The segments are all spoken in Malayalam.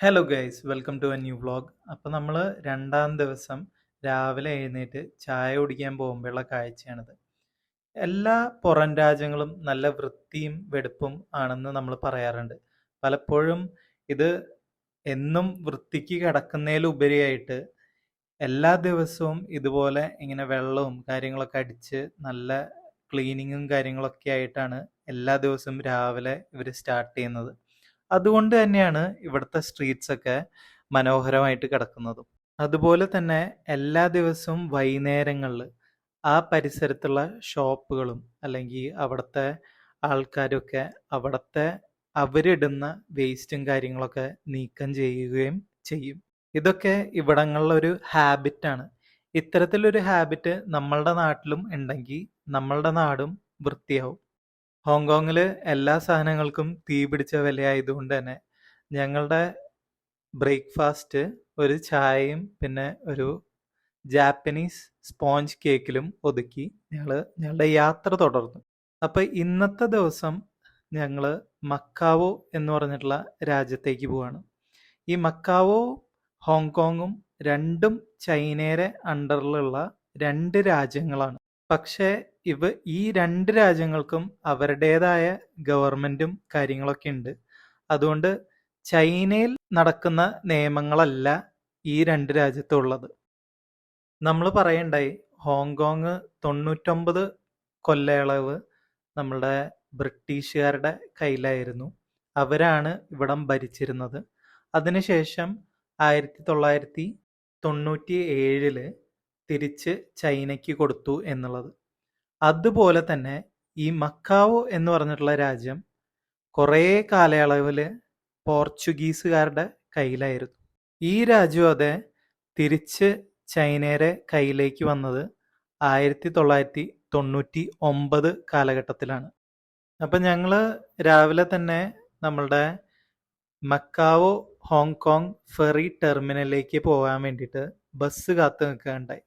Hello guys welcome to a new vlog അപ്പോൾ നമ്മൾ രണ്ടാം ദിവസം രാവിലെ എഴുന്നേറ്റ് ചായ കുടിക്കാൻ പോകുമ്പോഴുള്ള കാഴ്ചയാണിത്. എല്ലാ പുറം രാജ്യങ്ങളും നല്ല വൃത്തിയും വെടുപ്പും ആണെന്ന് നമ്മൾ പറയാറുണ്ട്. പലപ്പോഴും ഇത് എന്നും വൃത്തിക്ക് കിടക്കുന്നതിലുപരിയായിട്ട് എല്ലാ ദിവസവും ഇതുപോലെ ഇങ്ങനെ വെള്ളവും കാര്യങ്ങളൊക്കെ അടിച്ച് നല്ല ക്ലീനിങ്ങും കാര്യങ്ങളൊക്കെ ആയിട്ടാണ് എല്ലാ ദിവസവും രാവിലെ ഇവർ സ്റ്റാർട്ട് ചെയ്യുന്നത്. അതുകൊണ്ട് തന്നെയാണ് ഇവിടുത്തെ സ്ട്രീറ്റ്സ് ഒക്കെ മനോഹരമായിട്ട് കിടക്കുന്നതും. അതുപോലെ തന്നെ എല്ലാ ദിവസവും വൈകുന്നേരങ്ങളിൽ ആ പരിസരത്തുള്ള ഷോപ്പുകളും അല്ലെങ്കിൽ അവിടുത്തെ ആൾക്കാരൊക്കെ അവിടുത്തെ അവരിടുന്ന വേസ്റ്റും കാര്യങ്ങളൊക്കെ നീക്കം ചെയ്യുകയും ചെയ്യും. ഇതൊക്കെ ഇവിടങ്ങളിലൊരു ഹാബിറ്റാണ് ഇത്തരത്തിലൊരു ഹാബിറ്റ് നമ്മളുടെ നാട്ടിലും ഉണ്ടെങ്കിൽ നമ്മളുടെ നാടും വൃത്തിയാവും. ഹോങ്കോങ്ങിൽ എല്ലാ സാധനങ്ങൾക്കും തീ പിടിച്ച വിലയായതുകൊണ്ട് തന്നെ ഞങ്ങളുടെ ബ്രേക്ക്ഫാസ്റ്റ് ഒരു ചായയും പിന്നെ ഒരു ജാപ്പനീസ് സ്പോഞ്ച് കേക്കിലും ഒതുക്കി ഞങ്ങൾ ഞങ്ങളുടെ യാത്ര തുടർന്നു. അപ്പോൾ ഇന്നത്തെ ദിവസം ഞങ്ങൾ മക്കാവോ എന്ന് പറഞ്ഞിട്ടുള്ള രാജ്യത്തേക്ക് പോവാണ്. ഈ മക്കാവോ ഹോങ്കോങ്ങും രണ്ടും ചൈനയുടെ അണ്ടറിലുള്ള രണ്ട് രാജ്യങ്ങളാണ്. പക്ഷേ ഇവ ഈ രണ്ട് രാജ്യങ്ങൾക്കും അവരുടേതായ ഗവൺമെന്റും കാര്യങ്ങളൊക്കെ ഉണ്ട്. അതുകൊണ്ട് ചൈനയിൽ നടക്കുന്ന നിയമങ്ങളല്ല ഈ രണ്ട് രാജ്യത്തുള്ളത്. നമ്മൾ പറയണ്ടായി ഹോങ്കോങ് തൊണ്ണൂറ്റൊമ്പത് കൊല്ലയളവ് നമ്മളുടെ ബ്രിട്ടീഷുകാരുടെ കയ്യിലായിരുന്നു. അവരാണ് ഇവിടം ഭരിച്ചിരുന്നത്. അതിനുശേഷം ആയിരത്തി തൊള്ളായിരത്തി തൊണ്ണൂറ്റി ഏഴിൽ തിരിച്ച് ചൈനയ്ക്ക് കൊടുത്തു എന്നുള്ളത്. അതുപോലെ തന്നെ ഈ മക്കാവോ എന്ന് പറഞ്ഞിട്ടുള്ള രാജ്യം കുറേ കാലയളവിൽ പോർച്ചുഗീസുകാരുടെ കയ്യിലായിരുന്നു. ഈ രാജ്യം അതെ തിരിച്ച് ചൈനയുടെ കയ്യിലേക്ക് വന്നത് ആയിരത്തി തൊള്ളായിരത്തി തൊണ്ണൂറ്റി ഒമ്പത് കാലഘട്ടത്തിലാണ്. അപ്പം ഞങ്ങൾ രാവിലെ തന്നെ നമ്മളുടെ മക്കാവോ ഹോങ്കോങ് ഫെറി ടെർമിനലിലേക്ക് പോകാൻ വേണ്ടിയിട്ട് ബസ് കാത്തു നിൽക്കുകയുണ്ടായി.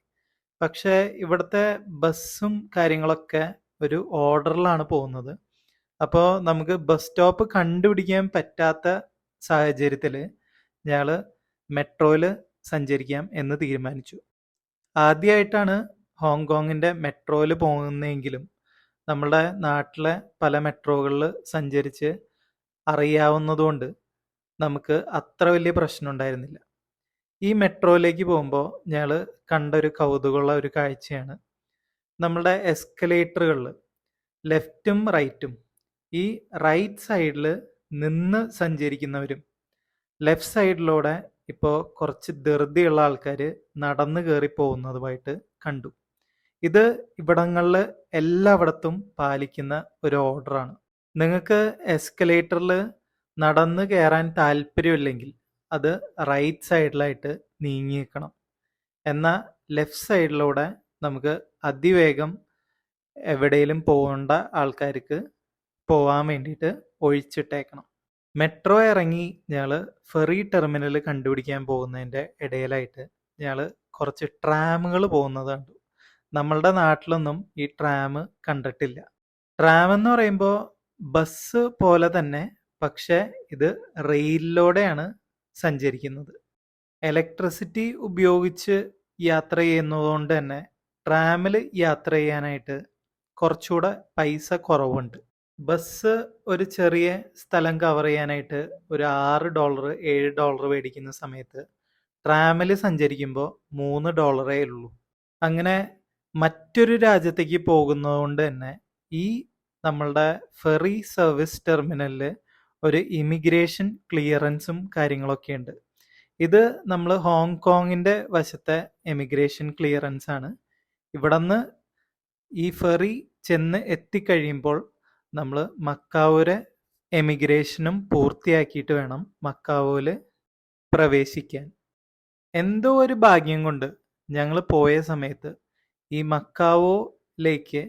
പക്ഷേ ഇവിടുത്തെ ബസ്സും കാര്യങ്ങളൊക്കെ ഒരു ഓർഡറിലാണ് പോകുന്നത്. അപ്പോൾ നമുക്ക് ബസ് സ്റ്റോപ്പ് കണ്ടുപിടിക്കാൻ പറ്റാത്ത സാഹചര്യത്തിൽ ഞങ്ങൾ മെട്രോയിൽ സഞ്ചരിക്കാം എന്ന് തീരുമാനിച്ചു. ആദ്യമായിട്ടാണ് ഹോങ്കോങ്ങിന്റെ മെട്രോയിൽ പോകുന്നതെങ്കിലും നമ്മുടെ നാട്ടിലെ പല മെട്രോകളിൽ സഞ്ചരിച്ച് അറിയാവുന്നതുകൊണ്ട് നമുക്ക് അത്ര വലിയ പ്രശ്നം ഉണ്ടായിരുന്നില്ല. ഈ മെട്രോയിലേക്ക് പോകുമ്പോൾ ഞങ്ങൾ കണ്ട ഒരു കൗതുകമുള്ള ഒരു കാഴ്ചയാണ്. നമ്മുടെ എസ്കലേറ്ററുകളിൽ ലെഫ്റ്റും റൈറ്റും ഈ റൈറ്റ് സൈഡിൽ നിന്ന് സഞ്ചരിക്കുന്നവരും ലെഫ്റ്റ് സൈഡിലൂടെ ഇപ്പോൾ കുറച്ച് ധൃതിയുള്ള ആൾക്കാർ നടന്നു കയറി പോകുന്നതുമായിട്ട് കണ്ടു. ഇത് ഇവിടങ്ങളിൽ എല്ലായിടത്തും പാലിക്കുന്ന ഒരു ഓർഡറാണ് നിങ്ങൾക്ക് എസ്കലേറ്ററിൽ നടന്നു കയറാൻ താല്പര്യമില്ലെങ്കിൽ അത് റൈറ്റ് സൈഡിലായിട്ട് നീങ്ങിയേക്കണം. എന്നാൽ ലെഫ്റ്റ് സൈഡിലൂടെ നമുക്ക് അതിവേഗം എവിടെയെങ്കിലും പോകേണ്ട ആൾക്കാർക്ക് പോകാൻ വേണ്ടിയിട്ട് ഒഴിച്ചിട്ടേക്കണം. മെട്രോ ഇറങ്ങി ഞങ്ങൾ ഫെറി ടെർമിനൽ കണ്ടുപിടിക്കാൻ പോകുന്നതിന്റെ ഇടയിലായിട്ട് ഞങ്ങൾ കുറച്ച് ട്രാമുകൾ പോകുന്നത് കണ്ടു. നമ്മളുടെ നാട്ടിലൊന്നും ഈ ട്രാം കണ്ടിട്ടില്ല. ട്രാം എന്ന് പറയുമ്പോൾ ബസ് പോലെ തന്നെ പക്ഷേ ഇത് റെയിലിലൂടെയാണ് സഞ്ചരിക്കുന്നത്. ഇലക്ട്രിസിറ്റി ഉപയോഗിച്ച് യാത്ര ചെയ്യുന്നതുകൊണ്ട് തന്നെ ട്രാമിൽ യാത്ര ചെയ്യാനായിട്ട് കുറച്ചുകൂടെ പൈസ കുറവുണ്ട്. ബസ് ഒരു ചെറിയ സ്ഥലം കവർ ചെയ്യാനായിട്ട് ഒരു ആറ് ഡോളർ ഏഴ് ഡോളർ മേടിക്കുന്ന സമയത്ത് ട്രാമിൽ സഞ്ചരിക്കുമ്പോൾ മൂന്ന് ഡോളറേ ഉള്ളൂ. അങ്ങനെ മറ്റൊരു രാജ്യത്തേക്ക് പോകുന്നതുകൊണ്ട് തന്നെ ഈ നമ്മളുടെ ഫെറി സർവീസ് ടെർമിനലിൽ ഒരു ഇമിഗ്രേഷൻ ക്ലിയറൻസും കാര്യങ്ങളൊക്കെ ഉണ്ട്. ഇത് നമ്മൾ ഹോങ്കോങ്ങിന്റെ വശത്തെ എമിഗ്രേഷൻ ക്ലിയറൻസ് ആണ്. ഇവിടെ നിന്ന് ഈ ഫെറി ചെന്ന് എത്തിക്കഴിയുമ്പോൾ നമ്മൾ മക്കാവൂരെ എമിഗ്രേഷനും പൂർത്തിയാക്കിയിട്ട് വേണം മക്കാവൂൽ പ്രവേശിക്കാൻ. എന്തോ ഒരു ഭാഗ്യം കൊണ്ട് ഞങ്ങൾ പോയ സമയത്ത് ഈ മക്കാവോയിലേക്ക്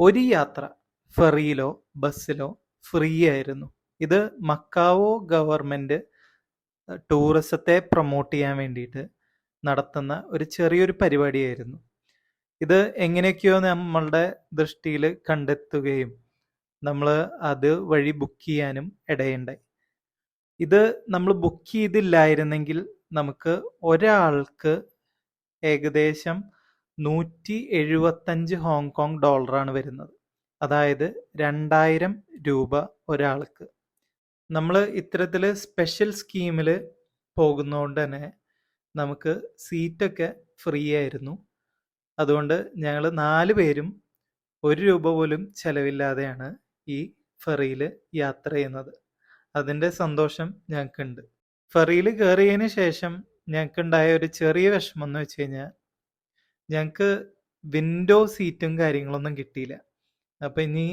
ഒരു യാത്ര ഫെറിയിലോ ബസ്സിലോ ഫ്രീ ആയിരുന്നു. ഇത് മക്കാവോ ഗവൺമെന്റ് ടൂറിസത്തെ പ്രൊമോട്ട് ചെയ്യാൻ വേണ്ടിയിട്ട് നടത്തുന്ന ഒരു ചെറിയൊരു പരിപാടിയായിരുന്നു. ഇത് എങ്ങനെയൊക്കെയോ നമ്മളുടെ ദൃഷ്ടിയിൽ കണ്ടെത്തുകയും നമ്മൾ അത് വഴി ബുക്ക് ചെയ്യാനും ഇടയുണ്ടായി. ഇത് നമ്മൾ ബുക്ക് ചെയ്തില്ലായിരുന്നെങ്കിൽ നമുക്ക് ഒരാൾക്ക് ഏകദേശം നൂറ്റി എഴുപത്തഞ്ച് ഹോങ്കോങ് ഡോളറാണ് വരുന്നത്. അതായത് രണ്ടായിരം രൂപ ഒരാൾക്ക്. നമ്മൾ ഇത്തരത്തിൽ സ്പെഷ്യൽ സ്കീമിൽ പോകുന്നതുകൊണ്ട് തന്നെ നമുക്ക് സീറ്റൊക്കെ ഫ്രീ ആയിരുന്നു. അതുകൊണ്ട് ഞങ്ങൾ നാല് പേരും ഒരു രൂപ പോലും ചെലവില്ലാതെയാണ് ഈ ഫെറിയിൽ യാത്ര ചെയ്യുന്നത്. അതിന്റെ സന്തോഷം ഞങ്ങൾക്കുണ്ട് ഫെറിയിൽ കയറിയതിന് ശേഷം ഞങ്ങൾക്കുണ്ടായ ഒരു ചെറിയ വിഷമം എന്ന് വെച്ച് കഴിഞ്ഞാൽ ഞങ്ങൾക്ക് വിൻഡോ സീറ്റും കാര്യങ്ങളൊന്നും കിട്ടിയില്ല. അപ്പം ഇനി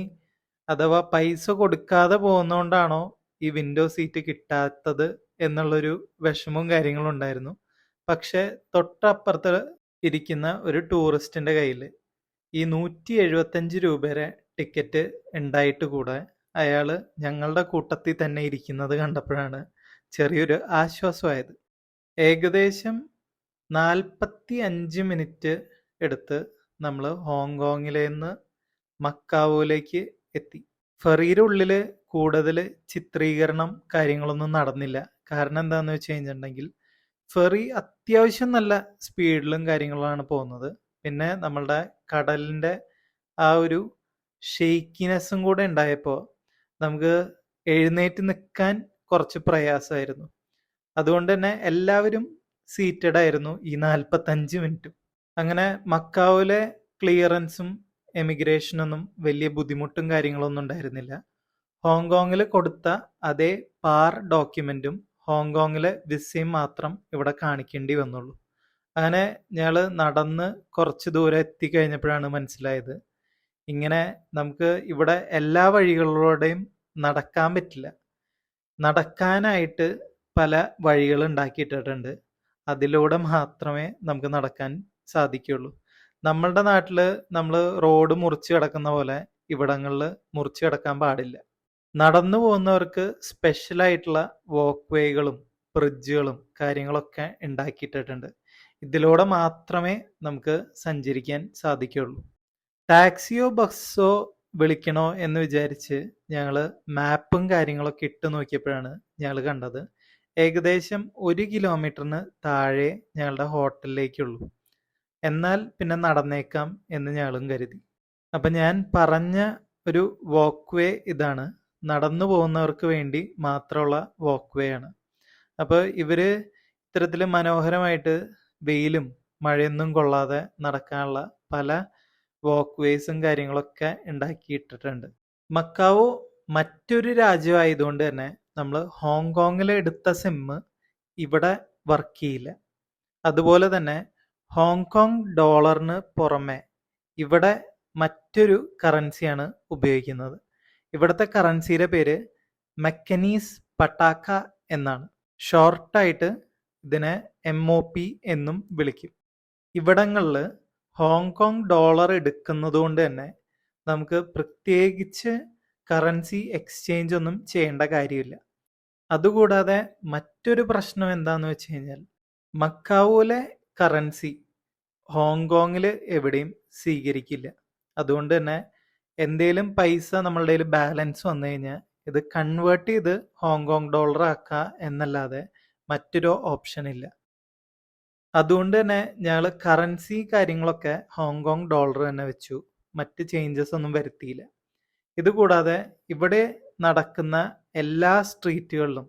അഥവാ പൈസ കൊടുക്കാതെ പോകുന്നതുകൊണ്ടാണോ ഈ വിൻഡോ സീറ്റ് കിട്ടാത്തത് എന്നുള്ളൊരു വിഷമവും കാര്യങ്ങളും ഉണ്ടായിരുന്നു. പക്ഷെ തൊട്ടപ്പുറത്ത് ഇരിക്കുന്ന ഒരു ടൂറിസ്റ്റിന്റെ കയ്യിൽ ഈ നൂറ്റി എഴുപത്തഞ്ച് രൂപയുടെ ടിക്കറ്റ് ഉണ്ടായിട്ട് കൂടെ അയാൾ ഞങ്ങളുടെ കൂട്ടത്തിൽ തന്നെ ഇരിക്കുന്നത് കണ്ടപ്പോഴാണ് ചെറിയൊരു ആശ്വാസമായത്. ഏകദേശം നാൽപ്പത്തി അഞ്ച് മിനിറ്റ് എടുത്ത് നമ്മൾ ഹോങ്കോങ്ങിലേന്ന് മക്കാവോയിലേക്ക് എത്തി. ഫെറിയുടെ ഉള്ളിൽ കൂടുതൽ ചിത്രീകരണം കാര്യങ്ങളൊന്നും നടന്നില്ല. കാരണം എന്താണെന്ന് വെച്ച് കഴിഞ്ഞിട്ടുണ്ടെങ്കിൽ ഫെറി അത്യാവശ്യം നല്ല സ്പീഡിലും കാര്യങ്ങളിലാണ് പോകുന്നത്. പിന്നെ നമ്മളുടെ കടലിന്റെ ആ ഒരു ഷെയ്ക്കിനെസ്സും കൂടെ ഉണ്ടായപ്പോൾ നമുക്ക് എഴുന്നേറ്റ് നിൽക്കാൻ കുറച്ച് പ്രയാസമായിരുന്നു. അതുകൊണ്ട് തന്നെ എല്ലാവരും സീറ്റഡ് ആയിരുന്നു ഈ നാൽപ്പത്തഞ്ച് മിനിറ്റും അങ്ങനെ മക്കാവിലെ ക്ലിയറൻസും എമിഗ്രേഷനൊന്നും വലിയ ബുദ്ധിമുട്ടും കാര്യങ്ങളൊന്നും ഉണ്ടായിരുന്നില്ല. ഹോങ്കോങ്ങിൽ കൊടുത്ത അതേ പാർ ഡോക്യുമെന്റും ഹോങ്കോങ്ങിലെ വിസയും മാത്രം ഇവിടെ കാണിക്കേണ്ടി വന്നുള്ളൂ. അങ്ങനെ ഞങ്ങൾ നടന്ന് കുറച്ച് ദൂരം എത്തിക്കഴിഞ്ഞപ്പോഴാണ് മനസ്സിലായത്. ഇങ്ങനെ നമുക്ക് ഇവിടെ എല്ലാ വഴികളിലൂടെയും നടക്കാൻ പറ്റില്ല. നടക്കാനായിട്ട് പല വഴികൾ ഉണ്ടാക്കിയിട്ടിട്ടുണ്ട്. അതിലൂടെ മാത്രമേ നമുക്ക് നടക്കാൻ സാധിക്കുള്ളൂ നമ്മളുടെ നാട്ടിൽ നമ്മൾ റോഡ് മുറിച്ച് കിടക്കുന്ന പോലെ ഇവിടങ്ങളിൽ മുറിച്ച് കിടക്കാൻ പാടില്ല. നടന്നു പോകുന്നവർക്ക് സ്പെഷ്യലായിട്ടുള്ള ആയിട്ടുള്ള വാക്ക് വേകളും ബ്രിഡ്ജുകളും കാര്യങ്ങളൊക്കെ ഉണ്ടാക്കിയിട്ടിട്ടുണ്ട്. ഇതിലൂടെ മാത്രമേ നമുക്ക് സഞ്ചരിക്കാൻ സാധിക്കുള്ളൂ ടാക്സിയോ ബസ്സോ വിളിക്കണോ എന്ന് വിചാരിച്ച് ഞങ്ങൾ മാപ്പും കാര്യങ്ങളൊക്കെ ഇട്ട് നോക്കിയപ്പോഴാണ് ഞങ്ങൾ കണ്ടത്. ഏകദേശം ഒരു കിലോമീറ്ററിന് താഴെ ഞങ്ങളുടെ ഹോട്ടലിലേക്കുള്ളൂ എന്നാൽ പിന്നെ നടന്നേക്കാം എന്ന് ഞങ്ങളും കരുതി. അപ്പം ഞാൻ പറഞ്ഞ ഒരു വോക്ക് വേ ഇതാണ്. നടന്നു പോകുന്നവർക്ക് വേണ്ടി മാത്രമുള്ള വാക്ക് വേ ആണ്. അപ്പോൾ ഇവർ ഇത്തരത്തിൽ മനോഹരമായിട്ട് വെയിലും മഴയൊന്നും കൊള്ളാതെ നടക്കാനുള്ള പല വാക്ക് വേസും കാര്യങ്ങളൊക്കെ ഉണ്ടാക്കിയിട്ടിട്ടുണ്ട്. മക്കാവോ മറ്റൊരു രാജ്യമായതുകൊണ്ട് തന്നെ നമ്മൾ ഹോങ്കോങ്ങിൽ എടുത്ത സിമ്മ് ഇവിടെ വർക്ക് ചെയ്യില്ല. അതുപോലെ തന്നെ ഹോങ്കോങ് ഡോളറിന് പുറമെ ഇവിടെ മറ്റൊരു കറൻസിയാണ് ഉപയോഗിക്കുന്നത്. ഇവിടുത്തെ കറൻസിയുടെ പേര് മെക്കനീസ് പട്ടാക്ക എന്നാണ്. ഷോർട്ടായിട്ട് ഇതിനെ എം ഒ പി എന്നും വിളിക്കും. ഇവിടങ്ങളിൽ ഹോങ്കോങ് ഡോളർ എടുക്കുന്നത് കൊണ്ട് തന്നെ നമുക്ക് പ്രത്യേകിച്ച് കറൻസി എക്സ്ചേഞ്ച് ഒന്നും ചെയ്യേണ്ട കാര്യമില്ല. അതുകൂടാതെ മറ്റൊരു പ്രശ്നം എന്താന്ന് വെച്ച് കഴിഞ്ഞാൽ മക്കാവൂലെ കറൻസി ഹോങ്കോങ്ങിൽ എവിടെയും സ്വീകരിക്കില്ല. അതുകൊണ്ട് തന്നെ എന്തേലും പൈസ നമ്മളുടെ കയ്യിൽ ബാലൻസ് വന്നു കഴിഞ്ഞാൽ ഇത് കൺവേർട്ട് ചെയ്ത് ഹോങ്കോങ് ഡോളർ ആക്കുക എന്നല്ലാതെ മറ്റൊരു ഓപ്ഷൻ ഇല്ല. അതുകൊണ്ട് തന്നെ ഞങ്ങൾ കറൻസി കാര്യങ്ങളൊക്കെ ഹോങ്കോങ് ഡോളർ തന്നെ വെച്ചു. മറ്റ് ചേഞ്ചസ് ഒന്നും വരുത്തിയില്ല. ഇതുകൂടാതെ ഇവിടെ നടക്കുന്ന എല്ലാ സ്ട്രീറ്റുകളിലും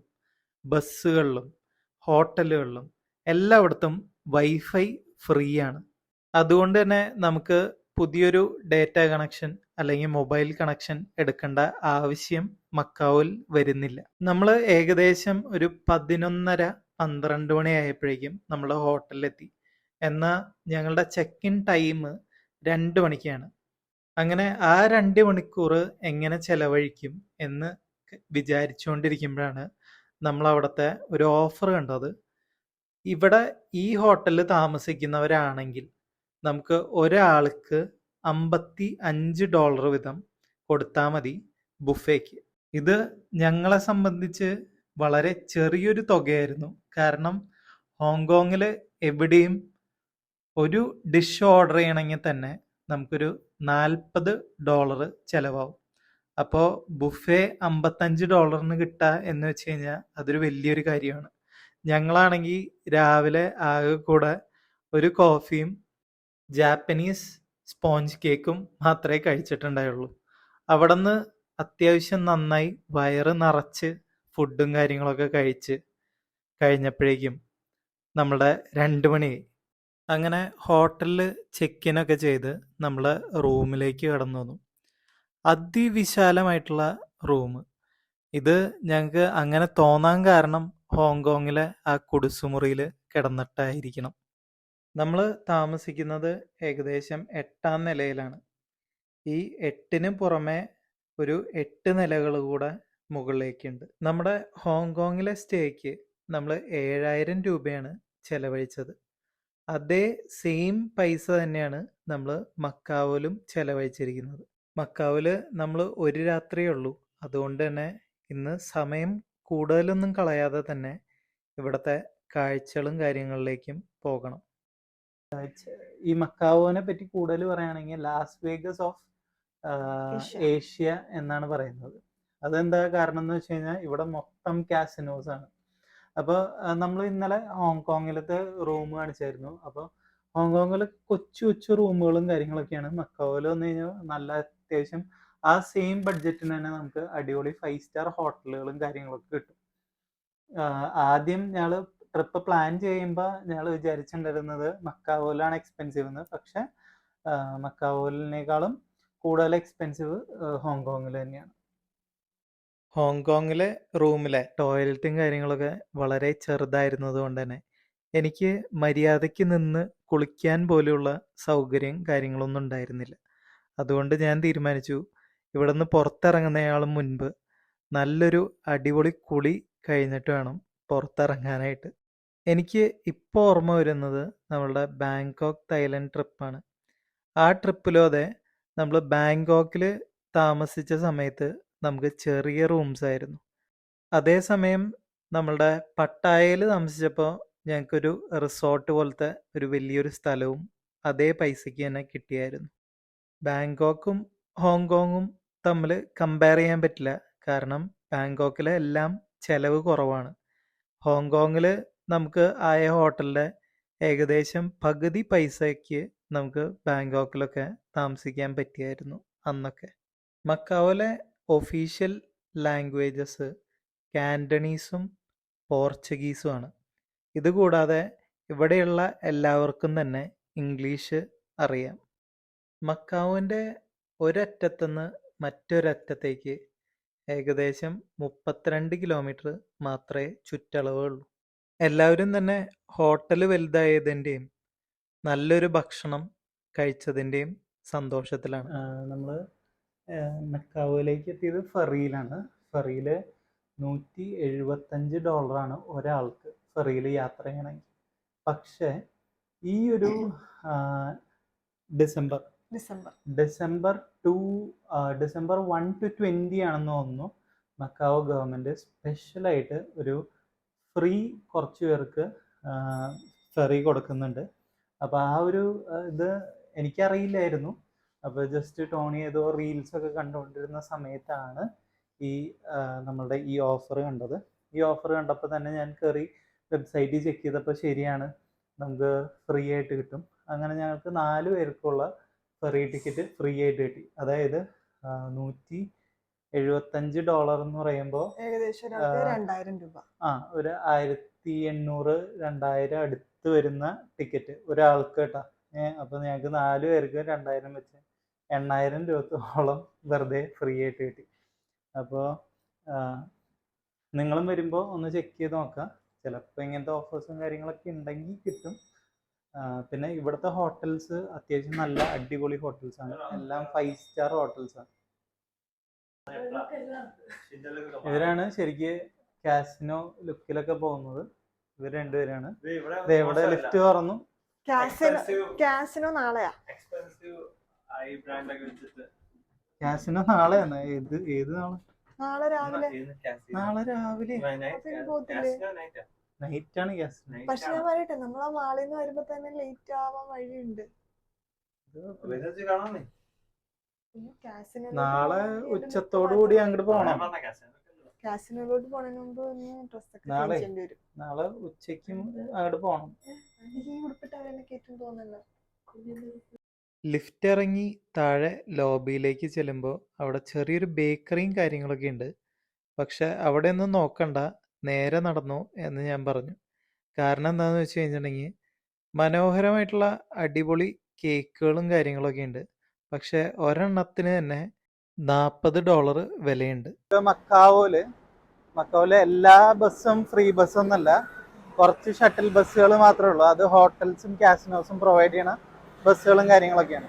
ബസ്സുകളിലും ഹോട്ടലുകളിലും എല്ലായിടത്തും വൈഫൈ ഫ്രീ ആണ്. അതുകൊണ്ട് തന്നെ നമുക്ക് പുതിയൊരു ഡേറ്റ കണക്ഷൻ അല്ലെങ്കിൽ മൊബൈൽ കണക്ഷൻ എടുക്കേണ്ട ആവശ്യം മക്കാവിൽ വരുന്നില്ല. നമ്മൾ ഏകദേശം ഒരു പതിനൊന്നര പന്ത്രണ്ട് മണി ആയപ്പോഴേക്കും നമ്മൾ ഹോട്ടലിലെത്തി എന്നാൽ ഞങ്ങളുടെ ചെക്ക് ഇൻ ടൈം രണ്ട് മണിക്കാണ്. അങ്ങനെ ആ രണ്ട് മണിക്കൂർ എങ്ങനെ ചെലവഴിക്കും എന്ന് വിചാരിച്ചുകൊണ്ടിരിക്കുമ്പോഴാണ് നമ്മൾ അവിടുത്തെ ഒരു ഓഫർ കണ്ടത്. ഇവിടെ ഈ ഹോട്ടലിൽ താമസിക്കുന്നവരാണെങ്കിൽ നമുക്ക് ഒരാൾക്ക് അമ്പത്തി അഞ്ച് ഡോളർ വീതം കൊടുത്താൽ മതി ബുഫേക്ക്. ഇത് ഞങ്ങളെ സംബന്ധിച്ച് വളരെ ചെറിയൊരു തുകയായിരുന്നു. കാരണം ഹോങ്കോങ്ങിൽ എവിടെയും ഒരു ഡിഷ് ഓർഡർ ചെയ്യണമെങ്കിൽ തന്നെ നമുക്കൊരു നാൽപ്പത് ഡോളർ ചിലവാകും അപ്പോൾ ബുഫേ അമ്പത്തഞ്ച് ഡോളറിന് കിട്ടുക എന്ന് വെച്ച് കഴിഞ്ഞാൽ അതൊരു വലിയൊരു കാര്യമാണ്. ഞങ്ങളാണെങ്കിൽ രാവിലെ ആകെ കൂടെ ഒരു കോഫിയും ജാപ്പനീസ് സ്പോഞ്ച് കേക്കും മാത്രമേ കഴിച്ചിട്ടുണ്ടായുള്ളൂ. അവിടെ നിന്ന് അത്യാവശ്യം നന്നായി വയറ് നിറച്ച് ഫുഡും കാര്യങ്ങളൊക്കെ കഴിച്ച് കഴിഞ്ഞപ്പോഴേക്കും നമ്മുടെ രണ്ട് മണി അങ്ങനെ ഹോട്ടലിൽ ചെക്ക് ഇനൊക്കെ ചെയ്ത് നമ്മൾ റൂമിലേക്ക് കടന്നു വന്നു. അതിവിശാലമായിട്ടുള്ള റൂം. ഇത് ഞങ്ങൾക്ക് അങ്ങനെ തോന്നാൻ കാരണം ഹോങ്കോങ്ങിലെ ആ കുടുസുമുറിയിൽ കിടന്നിട്ടായിരിക്കണം. നമ്മൾ താമസിക്കുന്നത് ഏകദേശം എട്ടാം നിലയിലാണ്. ഈ എട്ടിന് പുറമെ ഒരു എട്ട് നിലകൾ കൂടെ മുകളിലേക്കുണ്ട്. നമ്മുടെ ഹോങ്കോങ്ങിലെ സ്റ്റേക്ക് നമ്മൾ ഏഴായിരം രൂപയാണ് ചെലവഴിച്ചത്. അതേ സെയിം പൈസ തന്നെയാണ് നമ്മൾ മക്കാവിലും ചെലവഴിച്ചിരിക്കുന്നത്. മക്കാവിൽ നമ്മൾ ഒരു രാത്രിയേ ഉള്ളൂ. അതുകൊണ്ട് തന്നെ ഇന്ന് സമയം കൂടുതലൊന്നും കളയാതെ തന്നെ ഇവിടുത്തെ കാഴ്ചകളും കാര്യങ്ങളിലേക്കും പോകണം. ഈ മക്കാവോനെ പറ്റി കൂടുതൽ പറയുകയാണെങ്കിൽ ലാസ് വേഗസ് ഓഫ് ഏഷ്യ. എന്നാണ് പറയുന്നത്. അതെന്താ കാരണം എന്ന് വെച്ച് കഴിഞ്ഞാൽ ഇവിടെ മൊത്തം കാസിനോസ് ആണ്. അപ്പോൾ നമ്മൾ ഇന്നലെ ഹോങ്കോങ്ങിലത്തെ റൂം കാണിച്ചായിരുന്നു. അപ്പോൾ ഹോങ്കോങ്ങിൽ കൊച്ചു കൊച്ചു റൂമുകളും കാര്യങ്ങളൊക്കെയാണ്. മക്കാവോയിൽ വന്നു കഴിഞ്ഞാൽ നല്ല അത്യാവശ്യം ആ സെയിം ബഡ്ജറ്റിന് തന്നെ നമുക്ക് അടിപൊളി ഫൈവ് സ്റ്റാർ ഹോട്ടലുകളും കാര്യങ്ങളൊക്കെ കിട്ടും. ആദ്യം ഞങ്ങൾ ട്രിപ്പ് പ്ലാൻ ചെയ്യുമ്പോൾ ഞങ്ങൾ വിചാരിച്ചിട്ടുണ്ടായിരുന്നത് മക്കാവോലാണ് എക്സ്പെൻസീവ് എന്ന്. പക്ഷെ മക്കാവോലിനേക്കാളും കൂടുതൽ എക്സ്പെൻസീവ് ഹോങ്കോങ്ങിൽ തന്നെയാണ്. ഹോങ്കോങ്ങിലെ റൂമിലെ ടോയ്ലറ്റും കാര്യങ്ങളൊക്കെ വളരെ ചെറുതായിരുന്നത് കൊണ്ട് തന്നെ എനിക്ക് മര്യാദയ്ക്ക് നിന്ന് കുളിക്കാൻ പോലെയുള്ള സൗകര്യം കാര്യങ്ങളൊന്നും ഉണ്ടായിരുന്നില്ല. അതുകൊണ്ട് ഞാൻ തീരുമാനിച്ചു ഇവിടെ നിന്ന് പുറത്തിറങ്ങുന്നയാളും മുൻപ് നല്ലൊരു അടിപൊളി കുളി കഴിഞ്ഞിട്ട് വേണം പുറത്തിറങ്ങാനായിട്ട്. എനിക്ക് ഇപ്പോൾ ഓർമ്മ വരുന്നത് നമ്മളുടെ ബാങ്കോക്ക് തായ്ലൻഡ് ട്രിപ്പാണ്. ആ ട്രിപ്പിലും അതെ നമ്മൾ ബാങ്കോക്കിൽ താമസിച്ച സമയത്ത് നമുക്ക് ചെറിയ റൂംസ് ആയിരുന്നു. അതേസമയം നമ്മളുടെ പട്ടായയിൽ താമസിച്ചപ്പോൾ ഞങ്ങൾക്കൊരു റിസോർട്ട് പോലത്തെ ഒരു വലിയൊരു സ്ഥലവും അതേ പൈസയ്ക്ക് തന്നെ കിട്ടിയായിരുന്നു. ബാങ്കോക്കും ഹോങ്കോങ്ങും തമ്മിൽ കമ്പയർ ചെയ്യാൻ പറ്റില്ല. കാരണം ബാങ്കോക്കിലെ എല്ലാം ചിലവ് കുറവാണ്. ഹോങ്കോങ്ങിൽ നമുക്ക് ആയ ഹോട്ടലിലെ ഏകദേശം പകുതി പൈസയ്ക്ക് നമുക്ക് ബാങ്കോക്കിലൊക്കെ താമസിക്കാൻ പറ്റിയായിരുന്നു അന്നൊക്കെ. മക്കാവിലെ ഒഫീഷ്യൽ ലാംഗ്വേജസ് കാൻഡണീസും പോർച്ചുഗീസുമാണ് ഇതുകൂടാതെ ഇവിടെയുള്ള എല്ലാവർക്കും തന്നെ ഇംഗ്ലീഷ് അറിയാം. മക്കാവിന്റെ ഒരറ്റത്തുനിന്ന് മറ്റൊരറ്റത്തേക്ക് ഏകദേശം മുപ്പത്തിരണ്ട് കിലോമീറ്റർ മാത്രമേ ചുറ്റളവുള്ളൂ. എല്ലാവരും തന്നെ ഹോട്ടൽ വലുതായതിന്റെയും നല്ലൊരു ഭക്ഷണം കഴിച്ചതിന്റെയും സന്തോഷത്തിലാണ്. നമ്മൾ മക്കാവിലേക്ക് എത്തിയത് ഫെറിയിലാണ് ഫെറിയിൽ നൂറ്റി എഴുപത്തഞ്ച് ഡോളറാണ് ഒരാൾക്ക് ഫെറിയിൽ യാത്ര ചെയ്യണമെങ്കിൽ. പക്ഷേ ഈ ഒരു December December. December to December one two twenty ആണെന്ന് തോന്നുന്നു. മക്കാവോ ഗവൺമെന്റ് സ്പെഷ്യലായിട്ട് ഒരു ഫ്രീ കുറച്ച് പേർക്ക് ഫെറി കൊടുക്കുന്നുണ്ട്. അപ്പോൾ ആ ഒരു ഇത് എനിക്കറിയില്ലായിരുന്നു. അപ്പോൾ ജസ്റ്റ് ടോണി ഏതോ റീൽസ് ഒക്കെ കണ്ടുകൊണ്ടിരുന്ന സമയത്താണ് ഈ നമ്മളുടെ ഈ ഓഫർ കണ്ടത്. ഈ ഓഫർ കണ്ടപ്പോൾ തന്നെ ഞാൻ കയറി വെബ്സൈറ്റിൽ ചെക്ക് ചെയ്തപ്പോൾ ശരിയാണ്. നമുക്ക് ഫ്രീ ആയിട്ട് കിട്ടും. അങ്ങനെ ഞങ്ങൾക്ക് നാല് പേർക്കുള്ള ഫെറി ടിക്കറ്റ് ഫ്രീ ആയിട്ട് കിട്ടി. അതായത് നൂറ്റി എഴുപത്തഞ്ച് ഡോളർ എന്ന് പറയുമ്പോൾ ഏകദേശം. രണ്ടായിരം രൂപ. ആ ഒരു ആയിരത്തി എണ്ണൂറ് രണ്ടായിരം അടുത്ത് വരുന്ന ടിക്കറ്റ് ഒരാൾക്ക് കേട്ടാ. ഏഹ് അപ്പൊ ഞങ്ങൾക്ക് നാല് പേർക്ക് രണ്ടായിരം വെച്ച് എണ്ണായിരം രൂപത്തോളം വെറുതെ ഫ്രീ ആയിട്ട് കിട്ടി. അപ്പോൾ നിങ്ങളും വരുമ്പോൾ ഒന്ന് ചെക്ക് ചെയ്ത് നോക്കാം. ചിലപ്പോ ഇങ്ങനത്തെ ഓഫേഴ്സും കാര്യങ്ങളൊക്കെ ഉണ്ടെങ്കിൽ കിട്ടും. പിന്നെ ഇവിടുത്തെ ഹോട്ടൽസ് അത്യാവശ്യം നല്ല അടിപൊളി ഹോട്ടൽസ് ആണ്. എല്ലാം ഫൈവ് സ്റ്റാർ ഹോട്ടൽസ് ആണ്. ഇവരാണ് ശരിക്ക് കാസിനോ ലുക്കിലൊക്കെ പോകുന്നത്. ഇവർ രണ്ടുപേരാണ്. ദേ ഇവിടെ ലിഫ്റ്റ് തുറന്നു. Casino casino നാളെയാ? കാസിനോ നാളെയാണ് ഏത് ഏത് നാളെ? നാളെ രാവിലെ. നാളെ രാവിലെ. നൈറ്റ് ആണ്. കാസിനോ പക്ഷെ ഞാൻ പറയട്ടെ നമ്മളാ മാളിൽ നിന്ന് വരുമ്പോ തന്നെ ലേറ്റ് ആവാൻ വഴിയുണ്ട്. കാണാന്നേ നാളെ ഉച്ചത്തോടു കൂടി അങ്ങോട്ട് പോണം. കാസിനോട്. പോണതിന് മുമ്പ് ഒന്ന് ഡ്രസ്സൊക്കെ നാളെ? വരും. നാളെ ഉച്ചയ്ക്കും അങ്ങോട്ട് പോണം. ഈ ഉടുപ്പിട്ട് അവനെ കയറ്റും തോന്നല്ലോ ലിഫ്റ്റ് ഇറങ്ങി താഴെ ലോബിയിലേക്ക് ചെല്ലുമ്പോൾ അവിടെ ചെറിയൊരു ബേക്കറിയും കാര്യങ്ങളൊക്കെ ഉണ്ട്. പക്ഷെ അവിടെ ഒന്നും നോക്കണ്ട നേരെ നടന്നു എന്ന് ഞാൻ പറഞ്ഞു. കാരണം എന്താണെന്ന് വെച്ച് കഴിഞ്ഞിട്ടുണ്ടെങ്കിൽ മനോഹരമായിട്ടുള്ള അടിപൊളി കേക്കുകളും കാര്യങ്ങളൊക്കെ ഉണ്ട്. പക്ഷെ ഒരെണ്ണത്തിന് തന്നെ നാൽപ്പത് ഡോളർ വിലയുണ്ട്. മക്കാവോൽ മക്കാവോൽ എല്ലാ ബസ്സും ഫ്രീ ബസ്സൊന്നല്ല കുറച്ച് ഷട്ടിൽ ബസ്സുകൾ മാത്രമേ ഉള്ളൂ. അത് ഹോട്ടൽസും കാസിനോസും പ്രൊവൈഡ് ചെയ്യണ ബസ്സുകളും കാര്യങ്ങളൊക്കെയാണ്.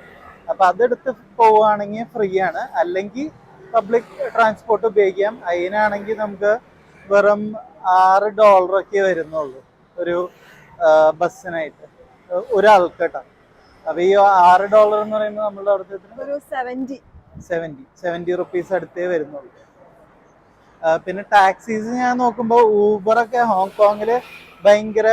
അപ്പൊ അതെടുത്ത് പോവുകയാണെങ്കിൽ ഫ്രീ ആണ് അല്ലെങ്കിൽ പബ്ലിക് ട്രാൻസ്പോർട്ട് ഉപയോഗിക്കാം. അതിനാണെങ്കിൽ നമുക്ക് വെറും ആറ് ഡോളറൊക്കെ വരുന്നുള്ളൂ ഒരു ബസ്സിനായിട്ട്. ഒരാൾക്ക് കേട്ടോ. അപ്പൊ ഈ ആറ് ഡോളർ എന്ന് പറയുമ്പോൾ നമ്മളുടെ അവിടുത്തെ സെവന്റി റുപ്പീസ് അടുത്തേ വരുന്നുള്ളൂ. പിന്നെ ടാക്സീസ് ഞാൻ നോക്കുമ്പോൾ ഊബറൊക്കെ ഹോങ്കോങ്ങിൽ ഭയങ്കര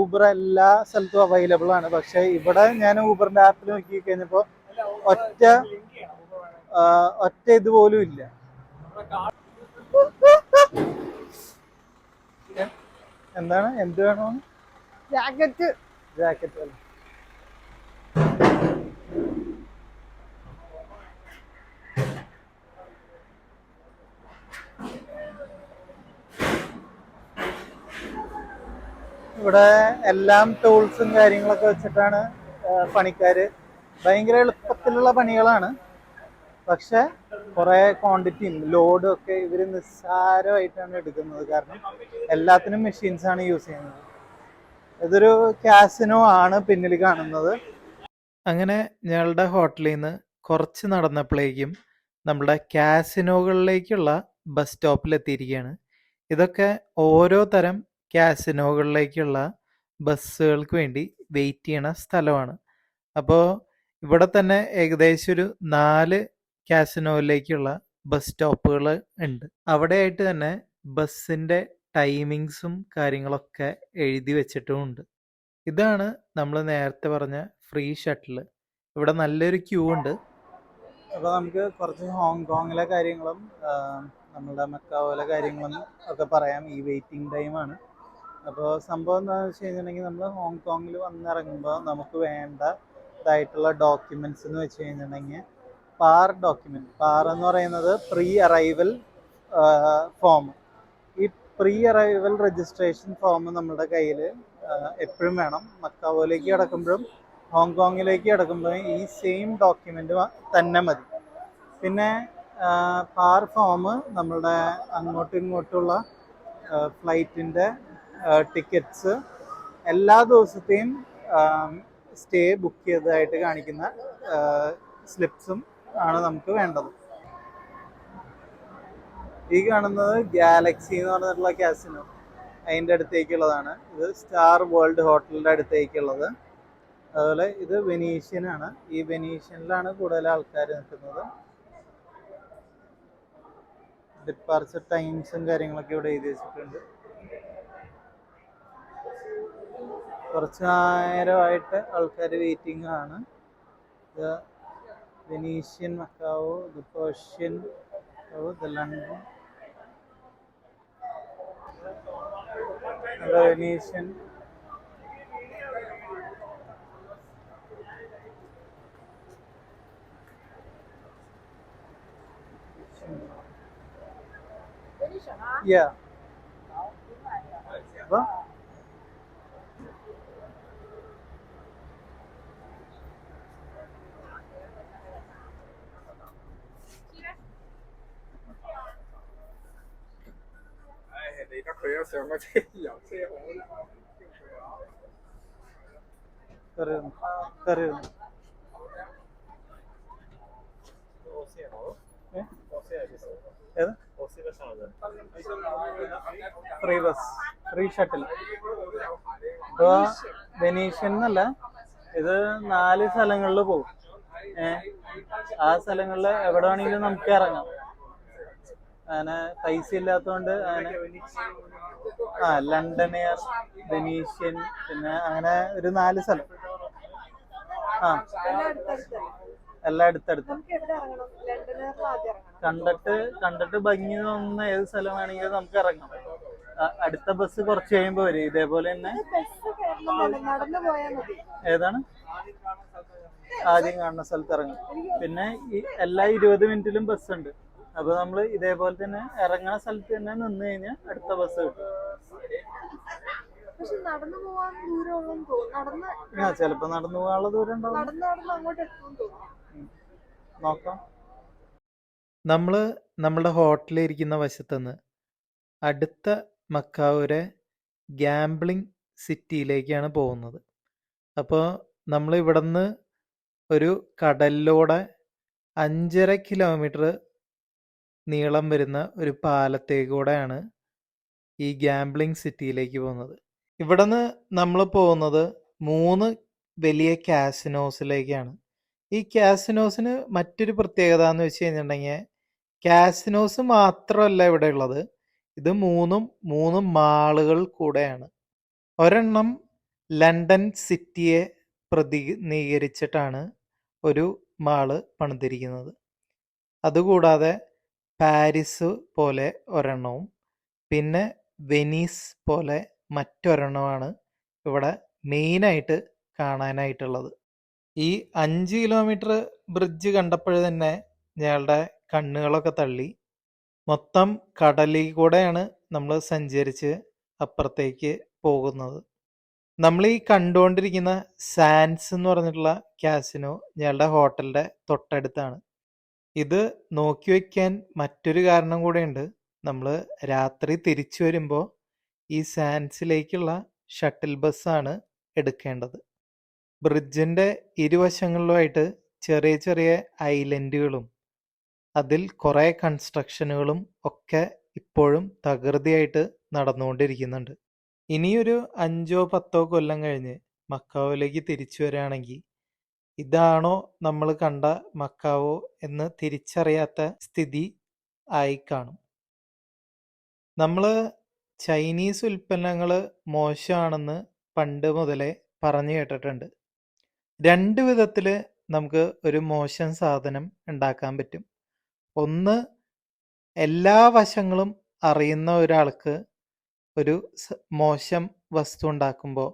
ഊബർ എല്ലാ സ്ഥലത്തും അവൈലബിൾ ആണ്. പക്ഷെ ഇവിടെ ഞാൻ ഊബറിന്റെ ആപ്പിൽ നോക്കി കഴിഞ്ഞപ്പോൾ ഒറ്റ ഒറ്റ ഇതുപോലും ഇല്ല. എന്താണ്? എന്ത് വേണോ ജാക്കറ്റ് ജാക്കറ്റ് അല്ല ഇവിടെ എല്ലാം ടൂൾസും കാര്യങ്ങളൊക്കെ വെച്ചിട്ടാണ് പണിക്കാർ ഭയങ്കര എളുപ്പത്തിലുള്ള പണികളാണ്. പക്ഷെ കുറെ ക്വാണ്ടിറ്റിയും ലോഡും ഒക്കെ ഇവർ നിസ്സാരമായിട്ടാണ് എടുക്കുന്നത്. കാരണം എല്ലാത്തിനും മെഷീൻസ് ആണ് യൂസ് ചെയ്യുന്നത്. ഇതൊരു കാസിനോ ആണ് പിന്നിൽ കാണുന്നത്. അങ്ങനെ ഞങ്ങളുടെ ഹോട്ടലിൽ നിന്ന് കുറച്ച് നടന്നപ്പോഴേക്കും നമ്മുടെ കാസിനോകളിലേക്കുള്ള ബസ് സ്റ്റോപ്പിൽ എത്തിയിരിക്കുകയാണ്. ഇതൊക്കെ ഓരോ തരം കാസിനോകളിലേക്കുള്ള ബസ്സുകൾക്ക് വേണ്ടി വെയിറ്റ് ചെയ്യണ സ്ഥലമാണ്. അപ്പോൾ ഇവിടെ തന്നെ ഏകദേശം ഒരു നാല് കാസിനോയിലേക്കുള്ള ബസ് സ്റ്റോപ്പുകൾ ഉണ്ട്. അവിടെയായിട്ട് തന്നെ ബസ്സിന്റെ ടൈമിങ്സും കാര്യങ്ങളൊക്കെ എഴുതി വെച്ചിട്ടുമുണ്ട്. ഇതാണ് നമ്മൾ നേരത്തെ പറഞ്ഞ ഫ്രീ ഷട്ടിൽ ഇവിടെ നല്ലൊരു ക്യൂ ഉണ്ട്. അപ്പോൾ നമുക്ക് കുറച്ച് ഹോങ്കോങ്ങിലെ കാര്യങ്ങളും നമ്മളുടെ മെക്കാവോലെ കാര്യങ്ങളും ഒക്കെ പറയാം. ഈ വെയിറ്റിംഗ് ടൈമാണ്. അപ്പോൾ സംഭവം എന്താണെന്ന് വെച്ച് കഴിഞ്ഞിട്ടുണ്ടെങ്കിൽ നമ്മൾ ഹോങ്കോങ്ങിൽ വന്നിറങ്ങുമ്പോൾ നമുക്ക് വേണ്ടതായിട്ടുള്ള ഡോക്യുമെന്റ്സ് എന്ന് വെച്ച് കഴിഞ്ഞിട്ടുണ്ടെങ്കിൽ പാർ ഡോക്യുമെന്റ് പാർ എന്ന് പറയുന്നത് പ്രീ അറൈവൽ ഫോം ഈ പ്രീ അറൈവൽ രജിസ്ട്രേഷൻ ഫോം നമ്മുടെ കയ്യിൽ എപ്പോഴും വേണം. മക്കാവോയിലേക്ക് കിടക്കുമ്പോഴും ഹോങ്കോങ്ങിലേക്ക് കിടക്കുമ്പോഴും ഈ സെയിം ഡോക്യുമെന്റ് തന്നെ മതി. പിന്നെ പാർ ഫോം നമ്മളുടെ അങ്ങോട്ടും ഇങ്ങോട്ടുള്ള ഫ്ലൈറ്റിന്റെ ടിക്കറ്റ്സ് എല്ലാ ദിവസത്തെയും സ്റ്റേ ബുക്ക് ചെയ്തതായിട്ട് കാണിക്കുന്ന സ്ലിപ്സും ആണ് നമുക്ക് വേണ്ടത്. ഈ കാണുന്നത് ഗാലക്സി എന്ന് പറഞ്ഞിട്ടുള്ള കാസിനോ അതിന്റെ അടുത്തേക്കുള്ളതാണ്. ഇത് സ്റ്റാർ വേൾഡ് ഹോട്ടലിന്റെ അടുത്തേക്കുള്ളത്. അതുപോലെ ഇത് വെനീഷ്യൻ ആണ്. ഈ വെനീഷ്യനിലാണ് കൂടുതൽ ആൾക്കാർ നിൽക്കുന്നത്. ഡിപ്പാർച്ചർ ടൈംസും കാര്യങ്ങളൊക്കെ ഇവിടെ എഴുതി വെച്ചിട്ടുണ്ട്. കുറച്ച് നേരമായിട്ട് ആൾക്കാർ വെയിറ്റിംഗ് ആണ്. ഇത് വെനീഷ്യൻ മക്കാവോ ഇത് പേർഷ്യൻ ഇത് ലണ്ടൻ ഇത് വെനീഷ്യൻ Yeah. അപ്പൊ 而家佢咗上个车油车河啦。 കയറിയിരുന്നു കയറിയിരുന്നു ഏ? ഏത് ഫ്രീ ബസ് ഫ്രീ ഷട്ടിൽ ഇപ്പൊ വെനീഷ്യൻ എന്നല്ല ഇത് നാല് സ്ഥലങ്ങളിൽ പോകും ഏ ആ സ്ഥലങ്ങളിൽ എവിടെ വേണമെങ്കിലും നമുക്ക് ഇറങ്ങാം അങ്ങനെ പൈസ ഇല്ലാത്തതുകൊണ്ട് ആ ലണ്ടൻ എയർ വെനീഷ്യൻ പിന്നെ അങ്ങനെ ഒരു നാല് സ്ഥലം. ആ. എല്ലാം അടുത്തടുത്ത് കണ്ടിട്ട് കണ്ടിട്ട് ഭംഗി തോന്നുന്ന ഏത് സ്ഥലം വേണമെങ്കിലും നമുക്ക് ഇറങ്ങാം. അടുത്ത ബസ് കുറച്ച് കഴിയുമ്പോ വരും. ഇതേപോലെ തന്നെ ഏതാണ്? ആദ്യം കാണുന്ന സ്ഥലത്ത് ഇറങ്ങും. പിന്നെ എല്ലാ ഇരുപത് മിനിറ്റിലും ബസ് ഉണ്ട്. അപ്പൊ നമ്മൾ ഇതേപോലെ തന്നെ ഇറങ്ങുന്ന സ്ഥലത്ത് തന്നെ നിന്ന് കഴിഞ്ഞാൽ അടുത്ത ബസ് കിട്ടും. പക്ഷെ നടന്നു പോവാൻ ദൂരമുള്ളെന്ന് തോന്നുന്നു. നടന്ന് ആ ചിലപ്പോ നടന്നു പോകാനുള്ള ദൂരം ഉണ്ടാവും. നടന്ന് നടന്ന് അങ്ങോട്ട് എത്തുമെന്ന് തോന്നുന്നു. നോക്കാം. നമ്മൾ നമ്മുടെ ഹോട്ടലിൽ ഇരിക്കുന്ന വശത്തുനിന്ന് അടുത്ത മക്കാവൂരെ ഗാംബ്ലിംഗ് സിറ്റിയിലേക്കാണ് പോകുന്നത്. അപ്പോൾ നമ്മൾ ഇവിടുന്ന് ഒരു കടലിലൂടെ അഞ്ചര കിലോമീറ്റർ നീളം വരുന്ന ഒരു പാലത്തേക്കൂടെയാണ് ഈ ഗാംബ്ലിംഗ് സിറ്റിയിലേക്ക് പോകുന്നത്. ഇവിടുന്ന് നമ്മൾ പോകുന്നത് മൂന്ന് വലിയ കാസിനോസിലേക്കാണ് ഈ കാസിനോസിന് മറ്റൊരു പ്രത്യേകത എന്ന് വെച്ച് കഴിഞ്ഞിട്ടുണ്ടെങ്കിൽ കാസിനോസ് മാത്രമല്ല ഇവിടെ ഉള്ളത് ഇത് മൂന്നും മൂന്ന് മാളുകൾ കൂടെയാണ്. ഒരെണ്ണം ലണ്ടൻ സിറ്റിയെ പ്രതിനിധീകരിച്ചിട്ടാണ് ഒരു മാൾ പണിതിരിക്കുന്നത്. അതുകൂടാതെ പാരീസ് പോലെ ഒരെണ്ണവും പിന്നെ വെനീസ് പോലെ മറ്റൊരെണ്ണമാണ് ഇവിടെ മെയിനായിട്ട് കാണാനായിട്ടുള്ളത്. ഈ അഞ്ച് കിലോമീറ്റർ ബ്രിഡ്ജ് കണ്ടപ്പോൾ തന്നെ ഞങ്ങളുടെ കണ്ണുകളൊക്കെ തള്ളി. മൊത്തം കടലിൽ കൂടെയാണ് നമ്മൾ സഞ്ചരിച്ച് അപ്പുറത്തേക്ക് പോകുന്നത്. നമ്മൾ ഈ കണ്ടുകൊണ്ടിരിക്കുന്ന സാൻസ് എന്ന് പറഞ്ഞിട്ടുള്ള കാസിനോ ഞങ്ങളുടെ ഹോട്ടലിന്റെ തൊട്ടടുത്താണ്. ഇത് നോക്കി വയ്ക്കാൻ മറ്റൊരു കാരണം കൂടെയുണ്ട്. നമ്മൾ രാത്രി തിരിച്ചു വരുമ്പോൾ ഈ സാൻസിലേക്കുള്ള ഷട്ടിൽ ബസ്സാണ് എടുക്കേണ്ടത്. ബ്രിഡ്ജിന്റെ ഇരുവശങ്ങളിലുമായിട്ട് ചെറിയ ചെറിയ ഐലൻഡുകളും അതിൽ കുറേ കൺസ്ട്രക്ഷനുകളും ഒക്കെ ഇപ്പോഴും തകൃതിയായിട്ട് നടന്നുകൊണ്ടിരിക്കുന്നുണ്ട്. ഇനിയൊരു അഞ്ചോ പത്തോ കൊല്ലം കഴിഞ്ഞ് മക്കാവിലേക്ക് തിരിച്ചു വരികയാണെങ്കിൽ ഇതാണോ നമ്മൾ കണ്ട മക്കാവോ എന്ന് തിരിച്ചറിയാത്ത സ്ഥിതി ആയി കാണും. നമ്മൾ ചൈനീസ് ഉൽപ്പന്നങ്ങൾ മോശമാണെന്ന് പണ്ട് മുതലേ പറഞ്ഞു കേട്ടിട്ടുണ്ട്. രണ്ട് വിധത്തിൽ നമുക്ക് ഒരു മോശം സാധനം ഉണ്ടാക്കാൻ പറ്റും. ഒന്ന് എല്ലാ വശങ്ങളും അറിയുന്ന ഒരാൾക്ക് ഒരു മോശം വസ്തു ഉണ്ടാക്കുമ്പോൾ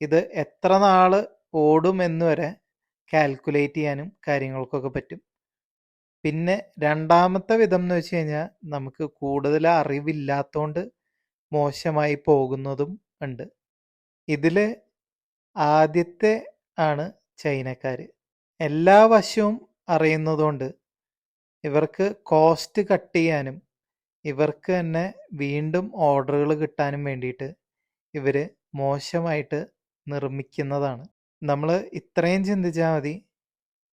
ഇത് എത്ര നാൾ ഓടുമെന്ന് വരെ കാൽക്കുലേറ്റ് ചെയ്യാനും കാര്യങ്ങൾക്കൊക്കെ പറ്റും. പിന്നെ രണ്ടാമത്തെ വിധം എന്ന് വെച്ച് കഴിഞ്ഞാൽ നമുക്ക് കൂടുതൽ അറിവില്ലാത്തതുകൊണ്ട് മോശമായി പോകുന്നതും ഉണ്ട്. ഇതിൽ ആദ്യത്തെ ആണ് ചൈനക്കാർ എല്ലാ വശവും അറിയുന്നതുകൊണ്ട് ഇവർക്ക് കോസ്റ്റ് കട്ട് ചെയ്യാനും ഇവർക്ക് തന്നെ വീണ്ടും ഓർഡറുകൾ കിട്ടാനും വേണ്ടിയിട്ട് ഇവർ മോശമായിട്ട് നിർമ്മിക്കുന്നതാണ്. നമ്മൾ ഇത്രയും ചിന്തിച്ചാൽ മതി.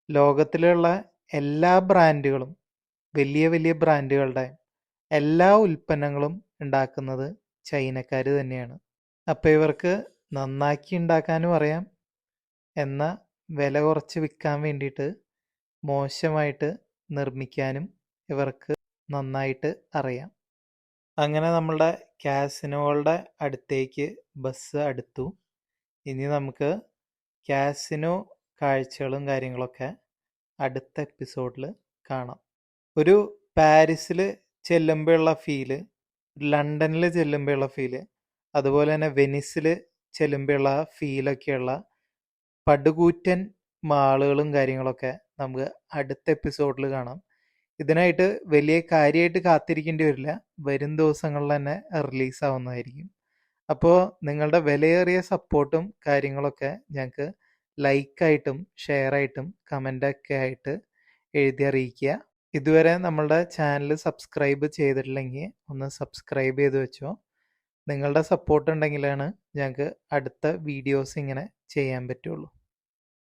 ലോകത്തിലുള്ള എല്ലാ ബ്രാൻഡുകളും വലിയ വലിയ ബ്രാൻഡുകളുടെ എല്ലാ ഉൽപ്പന്നങ്ങളും ഉണ്ടാക്കുന്നത് ചൈനക്കാർ തന്നെയാണ്. അപ്പോൾ ഇവർക്ക് നന്നാക്കി ഉണ്ടാക്കാനും അറിയാം. എന്ന വില കുറച്ച് വിൽക്കാൻ വേണ്ടിയിട്ട് മോശമായിട്ട് നിർമ്മിക്കാനും ഇവർക്ക് നന്നായിട്ട് അറിയാം. അങ്ങനെ നമ്മളുടെ കാസിനോകളുടെ അടുത്തേക്ക് ബസ് അടുത്തു. ഇനി നമുക്ക് കാസിനോ കാഴ്ചകളും കാര്യങ്ങളൊക്കെ അടുത്ത എപ്പിസോഡിൽ കാണാം. ഒരു പാരീസിൽ ചെല്ലുമ്പോഴുള്ള ഫീൽ ലണ്ടനിൽ ചെല്ലുമ്പോഴുള്ള ഫീൽ അതുപോലെ തന്നെ വെനിസിൽ ചെല്ലുമ്പോഴുള്ള ഫീലൊക്കെയുള്ള പടുകൂറ്റൻ മാളുകളും കാര്യങ്ങളൊക്കെ നമുക്ക് അടുത്ത എപ്പിസോഡിൽ കാണാം. ഇതിനായിട്ട് വലിയ കാര്യമായിട്ട് കാത്തിരിക്കേണ്ടി വരില്ല. വരും ദിവസങ്ങളിൽ തന്നെ റിലീസ് ആവുന്നതായിരിക്കും അപ്പോൾ നിങ്ങളുടെ വിലയേറിയ സപ്പോർട്ടും കാര്യങ്ങളൊക്കെ ഞങ്ങൾക്ക് ലൈക്കായിട്ടും ഷെയറായിട്ടും കമന്റൊക്കെ ആയിട്ട് എഴുതി അറിയിക്കുക. ഇതുവരെ നമ്മളുടെ ചാനൽ സബ്സ്ക്രൈബ് ചെയ്തിട്ടില്ലെങ്കിൽ ഒന്ന് സബ്സ്ക്രൈബ് ചെയ്ത് വെച്ചോ. നിങ്ങളുടെ സപ്പോർട്ട് ഉണ്ടെങ്കിലാണ് ഞങ്ങൾക്ക് അടുത്ത വീഡിയോസ് ഇങ്ങനെ ചെയ്യാൻ പറ്റുള്ളൂ.